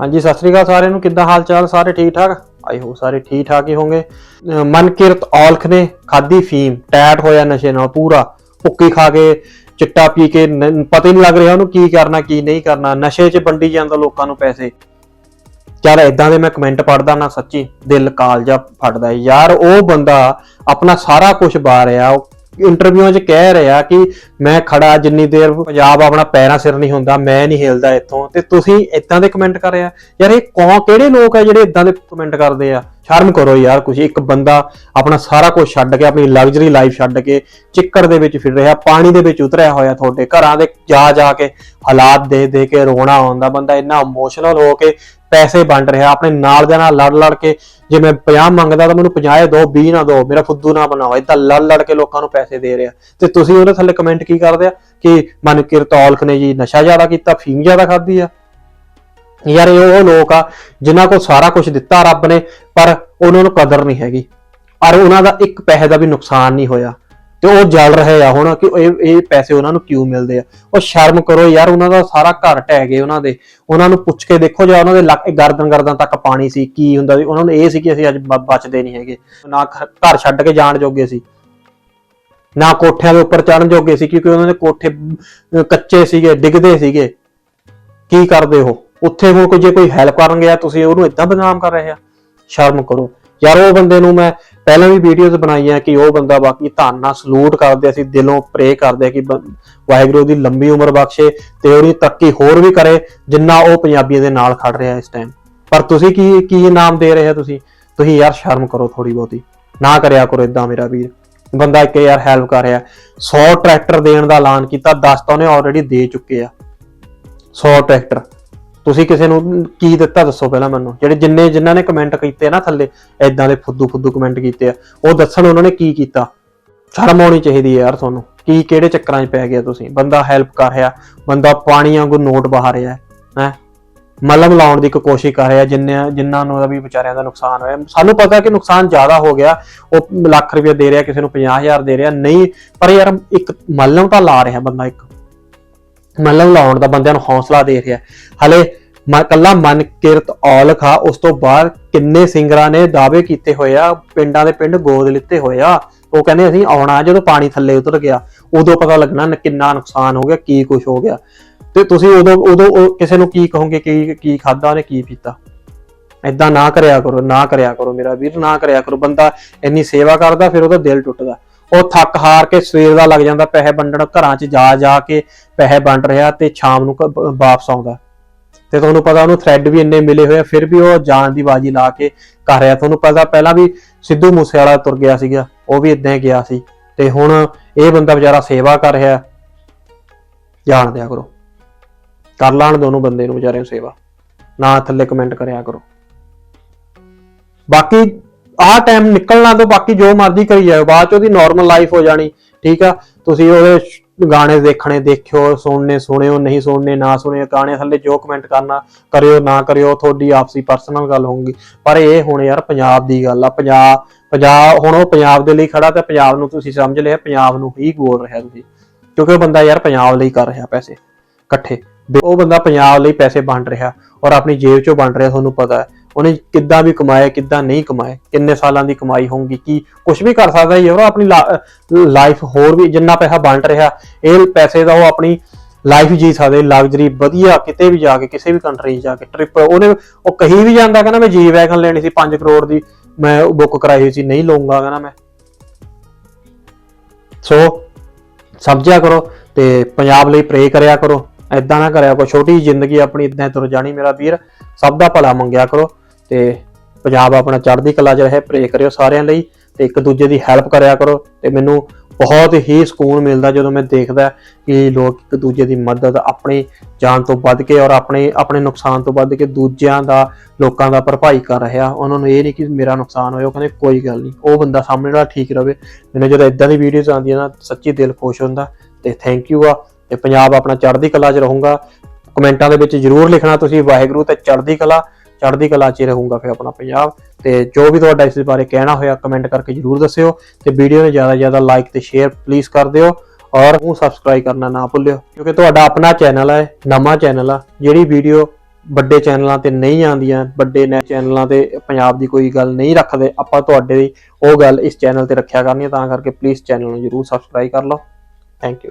ਹਾਂਜੀ, ਸਤਿ ਸ੍ਰੀ ਅਕਾਲ ਸਾਰਿਆਂ ਨੂੰ। ਕਿੱਦਾਂ ਹਾਲ ਚਾਲ? ਸਾਰੇ ਠੀਕ ਠਾਕ? ਆਈ ਹੋ ਸਾਰੇ ਠੀਕ ਠਾਕ ਹੀ ਹੋਣਗੇ। ਮਨਕਿਰਤ ਔਲਖ ਨੇ ਖਾਦੀ ਫੀਮ, ਟੈਟ ਹੋਇਆ ਨਸ਼ੇ ਨਾਲ ਪੂਰਾ। ਭੁੱਕੀ ਖਾ ਕੇ ਚਿੱਟਾ ਪੀ ਕੇ ਪਤਾ ਹੀ ਨਹੀਂ ਲੱਗ ਰਿਹਾ ਉਹਨੂੰ ਕੀ ਕਰਨਾ, ਕੀ ਨਹੀਂ ਕਰਨਾ। ਨਸ਼ੇ 'ਚ ਵੰਡੀ ਜਾਂਦਾ ਲੋਕਾਂ ਨੂੰ ਪੈਸੇ। ਯਾਰ ਇਦਾਂ ਦੇ ਮੈਂ ਕਮੈਂਟ ਪੜਦਾ ਨਾ, ਸੱਚੀ ਦਿਲ ਕਾਲਜਾ ਫਟਦਾ ਯਾਰ, ਉਹ ਬੰਦਾ ਆਪਣਾ ਸਾਰਾ ਕੁਝ ਬਾ ਰਿਹਾ ਉਹ ਇੰਟਰਵਿਊਆਂ 'ਚ ਕਹਿ ਰਿਹਾ ਕਿ ਮੈਂ ਖੜਾ ਜਿੰਨੀ ਦੇਰ ਪੰਜਾਬ ਆਪਣਾ ਪੈਰਾਂ ਸਿਰ ਨਹੀਂ ਹੁੰਦਾ, ਮੈਂ ਨਹੀਂ ਹਿਲਦਾ ਇੱਥੋਂ। ਤੇ ਤੁਸੀਂ ਇਦਾਂ ਦੇ ਕਮੈਂਟ ਕਰ ਰਿਹਾ ਯਾਰ ਇਹ ਕੌਣ, ਕਿਹੜੇ ਲੋਕ ਆ ਜਿਹੜੇ ਇਦਾਂ ਦੇ ਕਮੈਂਟ ਕਰਦੇ ਆ? ਸ਼ਰਮ ਕਰੋ ਯਾਰ ਕੁਝ ਇੱਕ ਬੰਦਾ ਆਪਣਾ ਸਾਰਾ ਕੁਝ ਛੱਡ ਕੇ, ਆਪਣੀ ਲਗਜ਼ਰੀ ਲਾਈਫ ਛੱਡ ਕੇ ਚਿੱਕੜ ਦੇ ਵਿੱਚ ਫਿਰ ਰਿਹਾ ਪਾਣੀ ਦੇ ਵਿੱਚ ਉਤਰਿਆ ਹੋਇਆ ਤੁਹਾਡੇ ਘਰਾਂ ਦੇ ਜਾ ਜਾ ਕੇ ਹਾਲਾਤ ਦੇ ਦੇ ਕੇ ਰੋਣਾ ਆਉਂਦਾ, ਬੰਦਾ ਇੰਨਾ ਇਮੋਸ਼ਨਲ ਹੋ ਕੇ ਪੈਸੇ ਵੰਡ ਰਿਹਾ, ਆਪਣੇ ਨਾਲ ਦੇ ਨਾਲ ਲੜ ਲੜ ਕੇ, ਜੇ ਮੈਂ 50 ਮੰਗਦਾ ਤਾਂ ਮੈਨੂੰ 50 ਦੋ 20 ਨਾ ਦੋ, ਮੇਰਾ ਫੁੱਦੂ ਨਾ ਬਣਾਓ, ਏਦਾਂ ਲੜ ਲੜ ਕੇ ਲੋਕਾਂ ਨੂੰ ਪੈਸੇ ਦੇ ਰਿਹਾ। ਤੇ ਤੁਸੀਂ ਉਹਦੇ ਥੱਲੇ ਕਮੈਂਟ ਕੀ ਕਰਦੇ ਆ? ਕਿ ਮਨਕਿਰਤ ਔਲਖ ਨੇ ਜੀ, ਨਸ਼ਾ ਜ਼ਿਆਦਾ ਕੀਤਾ, ਫੀਮ ਜ਼ਿਆਦਾ ਖਾਧੀ ਆ। ਯਾਰ ਇਹ ਉਹ ਲੋਕ ਆ, ਜਿਨ੍ਹਾਂ ਕੋਲ ਸਾਰਾ ਕੁਝ ਦਿੱਤਾ ਰੱਬ ਨੇ, ਪਰ ਉਹਨਾਂ ਨੂੰ ਕਦਰ ਨਹੀਂ ਹੈਗੀ। ਔਰ ਉਹਨਾਂ ਦਾ ਇੱਕ ਪੈਸੇ ਦਾ ਵੀ ਨੁਕਸਾਨ ਨਹੀਂ ਹੋਇਆ। ਤੇ ਉਹ ਜਲ ਰਹੇ ਆ ਹੁਣ ਕਿ ਇਹ ਇਹ ਪੈਸੇ ਉਹਨਾਂ ਨੂੰ ਕਿਉਂ ਮਿਲਦੇ ਆ? ਉਹ ਸ਼ਰਮ ਕਰੋ ਯਾਰ, ਉਹਨਾਂ ਦਾ ਸਾਰਾ ਘਰ ਟਹਿ ਗਏ ਉਹਨਾਂ ਦੇ। ਉਹਨਾਂ ਨੂੰ ਪੁੱਛ ਕੇ ਦੇਖੋ ਜੇ ਉਹਨਾਂ ਦੇ ਗਰਦਨ ਗਰਦਨ ਤੱਕ ਪਾਣੀ ਸੀ, ਕੀ ਹੁੰਦਾ ਸੀ? ਉਹਨਾਂ ਨੂੰ ਇਹ ਸੀ ਕਿ ਅਸੀਂ ਅੱਜ ਬਚਦੇ ਨਹੀਂ ਹੈਗੇ। ਨਾ ਘਰ ਛੱਡ ਕੇ ਜਾਣ ਜੋਗੇ ਸੀ। ਨਾ ਕੋਠਿਆਂ ਦੇ ਉੱਪਰ ਚੜਨ ਜੋਗੇ ਸੀ, ਕਿਉਂਕਿ ਉਹਨਾਂ ਦੇ ਕੋਠੇ ਕੱਚੇ ਸੀਗੇ, ਡਿੱਗਦੇ ਸੀਗੇ। ਕੀ ਕਰਦੇ ਹੋ ਉੱਥੇ ਹੁਣ ਕੋਈ, ਜੇ ਕੋਈ ਹੈਲਪ ਕਰਨ ਗਿਆ, ਤੁਸੀਂ ਉਹਨੂੰ ਇਦਾਂ ਬਦਨਾਮ ਕਰ ਰਹੇ ਆ? ਸ਼ਰਮ ਕਰੋ। ਯਾਰ, ਉਹ ਬੰਦੇ ਨੂੰ ਮੈਂ ਪਹਿਲਾਂ ਵੀ ਵੀਡੀਓਜ਼ ਬਣਾਈਆਂ ਕਿ ਉਹ ਬੰਦਾ ਬਾਕੀ ਧੰਨ ਨਾਲ ਸਲੂਟ ਕਰਦੇ, ਅਸੀਂ ਦਿਲੋਂ ਪ੍ਰੇ ਕਰਦੇ ਕਿ ਵਾਹਿਗੁਰੂ ਦੀ ਲੰਬੀ ਉਮਰ ਬਖਸ਼ੇ ਤੇ ਉਹਦੀ ਤਰੱਕੀ ਹੋਰ ਵੀ ਕਰੇ, ਜਿੰਨਾ ਉਹ ਪੰਜਾਬੀਆਂ ਦੇ ਨਾਲ ਖੜ ਰਿਹਾ ਇਸ ਟਾਈਮ ਪਰ ਤੁਸੀਂ ਕੀ ਕੀ ਇਨਾਮ ਦੇ ਰਹੇ ਹੋ ਤੁਸੀਂ? ਤੁਸੀਂ ਯਾਰ ਸ਼ਰਮ ਕਰੋ ਥੋੜੀ ਬਹੁਤੀ। ਨਾ ਕਰਿਆ ਕਰੋ ਇਦਾਂ ਮੇਰਾ ਵੀਰ। ਬੰਦਾ ਇੱਕ ਯਾਰ ਹੈਲਪ ਕਰ ਰਿਹਾ। 100 ਟਰੈਕਟਰ ਦੇਣ ਦਾ ਐਲਾਨ ਕੀਤਾ 10 ਤਾਂ ਉਹਨੇ ਆਲਰੇਡੀ ਦੇ ਚੁੱਕੇ ਆ। 100 ਟਰੈਕਟਰ ਤੁਸੀਂ ਕਿਸੇ ਨੂੰ ਕੀ ਦਿੱਤਾ ਦੱਸੋ ਪਹਿਲਾਂ ਮੈਨੂੰ। ਜਿਹੜੇ ਜਿੰਨੇ ਜਿਨ੍ਹਾਂ ਨੇ ਕਮੈਂਟ ਕੀਤੇ ਨਾ ਥੱਲੇ ਐਦਾਂ ਦੇ ਫੁੱਦੂ ਫੁੱਦੂ ਕਮੈਂਟ ਕੀਤੇ ਆ। ਉਹ ਦੱਸਣ ਉਹਨਾਂ ਨੇ ਕੀ ਕੀਤਾ। ਸ਼ਰਮ ਆਉਣੀ ਚਾਹੀਦੀ ਹੈ ਯਾਰ ਤੁਹਾਨੂੰ। ਕੀ ਕਿਹੜੇ ਚੱਕਰਾਂ 'ਚ ਪੈ ਗਿਆ ਤੁਸੀਂ? ਬੰਦਾ ਹੈਲਪ ਕਰ ਰਿਹਾ, ਬੰਦਾ ਪਾਣੀ ਵਾਂਗੂ ਨੋਟ ਬਹਾ ਰਿਹਾ ਹੈ ਮਲਮ ਲਾਉਣ ਦੀ ਇੱਕ ਕੋਸ਼ਿਸ਼ ਕਰ ਰਿਹਾ, ਜਿੰਨੇ ਜਿਨ੍ਹਾਂ ਨੂੰ ਵੀ ਵਿਚਾਰਿਆਂ ਦਾ ਨੁਕਸਾਨ ਹੋਇਆ। ਸਾਨੂੰ ਪਤਾ ਕਿ ਨੁਕਸਾਨ ਜ਼ਿਆਦਾ ਹੋ ਗਿਆ, ਉਹ ਲੱਖ ਰੁਪਏ ਦੇ ਰਿਹਾ, ਕਿਸੇ ਨੂੰ 50000 ਦੇ ਰਿਹਾ, ਨਹੀਂ। ਪਰ ਯਾਰ ਇੱਕ ਮਲਮ ਤਾਂ ਲਾ ਰਿਹਾ ਬੰਦਾ ਇੱਕ। ਮਲਮ ਲਾਉਣ ਦਾ ਬੰਦਿਆਂ ਨੂੰ ਹੌਸਲਾ ਦੇ ਰਿਹਾ। ਹਲੇ ਮ- ਕੱਲਾ ਮਨ ਕਿਰਤ ਔਲਖ ਆ, ਉਸ ਤੋਂ ਬਾਅਦ ਕਿੰਨੇ ਸਿੰਗਰਾਂ ਨੇ ਦਾਅਵੇ ਕੀਤੇ ਹੋਏ ਆ, ਪਿੰਡਾਂ ਦੇ ਪਿੰਡ ਗੋਦ ਲਿੱਤੇ ਹੋਏ ਆ। ਉਹ ਕਹਿੰਦੇ ਅਸੀਂ ਆਉਣਾ ਜਦੋਂ ਪਾਣੀ ਥੱਲੇ ਉਤਰ ਗਿਆ। ਉਦੋਂ ਪਤਾ ਲੱਗਣਾ ਕਿੰਨਾ ਨੁਕਸਾਨ ਹੋ ਗਿਆ, ਕੀ ਕੁਝ ਹੋ ਗਿਆ। ਤੇ ਤੁਸੀਂ ਉਦੋਂ ਉਦੋਂ ਕਿਸੇ ਨੂੰ ਕੀ ਕਹੋਗੇ, ਕੀ ਕੀ ਖਾਦਾ ਉਹਨੇ ਕੀ ਪੀਤਾ? ਐਦਾਂ ਨਾ ਕਰਿਆ ਕਰੋ, ਨਾ ਕਰਿਆ ਕਰੋ ਮੇਰਾ ਵੀਰ, ਨਾ ਕਰਿਆ ਕਰੋ। ਬੰਦਾ ਇੰਨੀ ਸੇਵਾ ਕਰਦਾ, ਫਿਰ ਉਹਦਾ ਦਿਲ ਟੁੱਟਦਾ। ਉਹ ਥੱਕ ਹਾਰ ਕੇ ਸਵੇਰ ਦਾ ਲੱਗ ਜਾਂਦਾ, ਪੈਸੇ ਵੰਡਣ ਘਰਾਂ 'ਚ ਜਾ ਜਾ ਕੇ ਪੈਸੇ ਵੰਡ ਰਿਹਾ ਤੇ ਸ਼ਾਮ ਨੂੰ ਵਾਪਸ ਆਉਂਦਾ। ਤੇ ਤੁਹਾਨੂੰ ਪਤਾ ਉਹਨੂੰ ਥ੍ਰੈਡ ਵੀ ਇੰਨੇ ਮਿਲੇ ਹੋਏ ਆ, ਫਿਰ ਵੀ ਉਹ ਜਾਨ ਦੀ ਬਾਜੀ ਲਾ ਕੇ ਕਰ ਰਿਹਾ। ਤੁਹਾਨੂੰ ਪਤਾ ਪਹਿਲਾਂ ਵੀ ਸਿੱਧੂ ਮੂਸੇਵਾਲਾ ਤੁਰ ਗਿਆ ਸੀਗਾ, ਉਹ ਵੀ ਇਦਾਂ ਹੀ ਗਿਆ ਸੀ। ਤੇ ਹੁਣ ਇਹ ਬੰਦਾ ਵਿਚਾਰਾ ਸੇਵਾ ਕਰ ਰਿਹਾ। ਜਾਣ ਦਿਆ ਕਰੋ। ਕਰ ਲਾਣ ਦੋਨੋਂ ਬੰਦੇ ਨੂੰ ਵਿਚਾਰੇ ਨੂੰ ਸੇਵਾ। ਨਾ ਥੱਲੇ ਕਮੈਂਟ ਕਰਿਆ ਕਰੋ। ਬਾਕੀ ਆਹ ਟਾਈਮ ਨਿਕਲਣਾ ਤੋਂ ਬਾਕੀ ਜੋ ਮਰਜ਼ੀ ਕਰੀ ਜਾਓ ਬਾਅਦ ਚ ਉਹਦੀ ਨਾਰਮਲ ਲਾਈਫ ਹੋ ਜਾਣੀ, ਠੀਕ ਆ? ਤੁਸੀਂ ਉਹਦੇ ਗਾਣੇ ਦੇਖਣੇ, ਦੇਖਿਓ, ਸੁਣਨੇ, ਸੁਣਿਓ, ਨਹੀਂ ਸੁਣਨੇ, ਨਾ ਸੁਣਿਓ, ਗਾਣੇ ਥੱਲੇ ਜੋ ਕਮੈਂਟ ਕਰਨਾ, ਕਰਿਓ, ਨਾ ਕਰਿਓ, ਤੁਹਾਡੀ ਆਪਸੀ ਪਰਸਨਲ ਗੱਲ ਹੋਊਗੀ। ਪਰ ਇਹ ਹੁਣ ਯਾਰ ਪੰਜਾਬ ਦੀ ਗੱਲ ਆ, ਪੰਜਾਬ ਪੰਜਾਬ, ਹੁਣ ਉਹ ਪੰਜਾਬ ਦੇ ਲਈ ਖੜਾ ਤੇ ਪੰਜਾਬ ਨੂੰ ਤੁਸੀਂ ਸਮਝ ਲਿਆ, ਪੰਜਾਬ ਨੂੰ ਹੀ ਬੋਲ ਰਿਹਾ ਤੁਸੀਂ। ਕਿਉਂਕਿ ਉਹ ਬੰਦਾ ਯਾਰ ਪੰਜਾਬ ਲਈ ਕਰ ਰਿਹਾ ਪੈਸੇ, ਇਕੱਠੇ। ਉਹ ਬੰਦਾ ਪੰਜਾਬ ਲਈ ਪੈਸੇ ਵੰਡ ਰਿਹਾ ਔਰ ਆਪਣੀ ਜੇਬ ਚੋਂ ਵੰਡ ਰਿਹਾ, ਤੁਹਾਨੂੰ ਪਤਾ ਹੈ। ਉਹਨੇ ਕਿੱਦਾਂ ਵੀ ਕਮਾਏ ਕਿੱਦਾਂ ਨਹੀਂ ਕਮਾਏ ਕਿੰਨੇ ਸਾਲਾਂ ਦੀ ਕਮਾਈ ਹੋਊਗੀ, ਕੀ ਕੁਝ ਵੀ ਕਰ ਸਕਦਾ ਹੈ ਉਹ ਆਪਣੀ ਲਾਈਫ ਹੋਰ ਵੀ ਜਿੰਨਾ ਪੈਸਾ ਵੰਡ ਰਿਹਾ, ਇਹ ਪੈਸੇ ਦਾ ਉਹ ਆਪਣੀ ਲਾਈਫ ਜੀ ਸਕਦੇ ਲਗਜ਼ਰੀ ਵਧੀਆ ਕਿਤੇ ਵੀ ਜਾ ਕੇ, ਕਿਸੇ ਵੀ ਕੰਟਰੀ ਜਾ ਕੇ ਟ੍ਰਿਪ ਉਹਨੇ ਉਹ ਕਹੀ ਵੀ ਜਾਂਦਾ, ਕਹਿੰਦਾ ਮੈਂ ਜੀ ਵੈਗਨ ਲੈਣੀ ਸੀ 5 ਕਰੋੜ ਦੀ, ਮੈਂ ਬੁੱਕ ਕਰਾਈ ਹੋਈ ਸੀ, ਨਹੀਂ ਲਊਂਗਾ, ਕਹਿੰਦਾ ਮੈਂ। ਸੋ ਸਮਝਿਆ ਕਰੋ ਤੇ ਪੰਜਾਬ ਲਈ ਪ੍ਰੇ ਕਰਿਆ ਕਰੋ ਐਦਾਂ ਨਾ ਕਰਿਆ ਕਰੋ, ਛੋਟੀ ਜਿਹੀ ਜ਼ਿੰਦਗੀ ਆਪਣੀ ਇਦਾਂ ਤੁਰ ਜਾਣੀ ਮੇਰਾ ਵੀਰ, ਸਭ ਦਾ ਭਲਾ ਮੰਗਿਆ ਕਰੋ। ਤੇ ਪੰਜਾਬ ਆਪਣਾ ਚੜ੍ਹਦੀ ਕਲਾ 'ਚ ਰਹੇ ਪ੍ਰੇ ਕਰਿਓ ਸਾਰਿਆਂ ਲਈ ਤੇ ਇੱਕ ਦੂਜੇ ਦੀ ਹੈਲਪ ਕਰਿਆ ਕਰੋ ਤੇ ਮੈਨੂੰ ਬਹੁਤ ਹੀ ਸਕੂਨ ਮਿਲਦਾ ਜਦੋਂ ਮੈਂ ਦੇਖਦਾ ਕਿ ਲੋਕ ਇੱਕ ਦੂਜੇ ਦੀ ਮਦਦ ਆਪਣੀ ਜਾਨ ਤੋਂ ਵੱਧ ਕੇ ਔਰ ਆਪਣੇ ਆਪਣੇ ਨੁਕਸਾਨ ਤੋਂ ਵੱਧ ਕੇ ਦੂਜਿਆਂ ਦਾ, ਲੋਕਾਂ ਦਾ ਭਰਪਾਈ ਕਰ ਰਿਹਾ। ਉਹਨਾਂ ਨੂੰ ਇਹ ਨਹੀਂ ਕਿ ਮੇਰਾ ਨੁਕਸਾਨ ਹੋਇਆ, ਉਹ ਕਹਿੰਦੇ ਕੋਈ ਗੱਲ ਨਹੀਂ। ਉਹ ਬੰਦਾ ਸਾਹਮਣੇ ਵਾਲਾ ਠੀਕ ਰਵੇ। ਮੈਨੂੰ ਜਦੋਂ ਇਦਾਂ ਦੀ ਵੀਡੀਓਜ਼ ਆਉਂਦੀਆਂ ਨਾ, ਸੱਚੀ ਦਿਲ ਖੁਸ਼ ਹੁੰਦਾ ਤੇ ਥੈਂਕ ਯੂ ਆ। ਤੇ ਪੰਜਾਬ ਆਪਣਾ ਚੜ੍ਹਦੀ ਕਲਾ 'ਚ ਰਹੂੰਗਾ। ਕਮੈਂਟਾਂ ਦੇ ਵਿੱਚ ਜਰੂਰ ਲਿਖਣਾ ਤੁਸੀਂ, ਵਾਹਿਗੁਰੂ ਤੇ ਚੜ੍ਹਦੀ ਕਲਾ। ਚੜ੍ਹਦੀ ਕਲਾ 'ਚ ਰਹੂੰਗਾ ਫਿਰ ਆਪਣਾ ਪੰਜਾਬ। ਤੇ ਜੋ ਵੀ ਤੁਹਾਡਾ ਇਸ ਬਾਰੇ ਕਹਿਣਾ ਹੋਇਆ ਕਮੈਂਟ ਕਰਕੇ ਜਰੂਰ ਦੱਸਿਓ। ਤੇ ਵੀਡੀਓ ਨੂੰ ਜ਼ਿਆਦਾ ਜ਼ਿਆਦਾ ਲਾਈਕ ਤੇ ਸ਼ੇਅਰ ਪਲੀਜ਼ ਕਰ ਦਿਓ। ਔਰ ਨੂੰ ਸਬਸਕ੍ਰਾਈਬ ਕਰਨਾ ਨਾ ਭੁੱਲਿਓ। ਕਿਉਂਕਿ ਤੁਹਾਡਾ ਆਪਣਾ ਚੈਨਲ ਹੈ ਨਵਾਂ ਚੈਨਲ ਆ, ਜਿਹੜੀ ਵੀਡੀਓ ਵੱਡੇ ਚੈਨਲਾਂ ਤੇ ਨਹੀਂ ਆਉਂਦੀਆਂ, ਵੱਡੇ ਨੈ ਚੈਨਲਾਂ ਤੇ ਪੰਜਾਬ ਦੀ ਕੋਈ ਗੱਲ ਨਹੀਂ ਰੱਖਦੇ, ਆਪਾਂ ਤੁਹਾਡੇ ਲਈ ਉਹ ਗੱਲ ਇਸ ਚੈਨਲ ਤੇ ਰੱਖਿਆ ਕਰਨੀ ਹੈ ਤਾਂ ਕਰਕੇ ਪਲੀਜ਼ ਚੈਨਲ ਨੂੰ ਜਰੂਰ ਸਬਸਕ੍ਰਾਈਬ ਕਰ ਲਓ। Thank you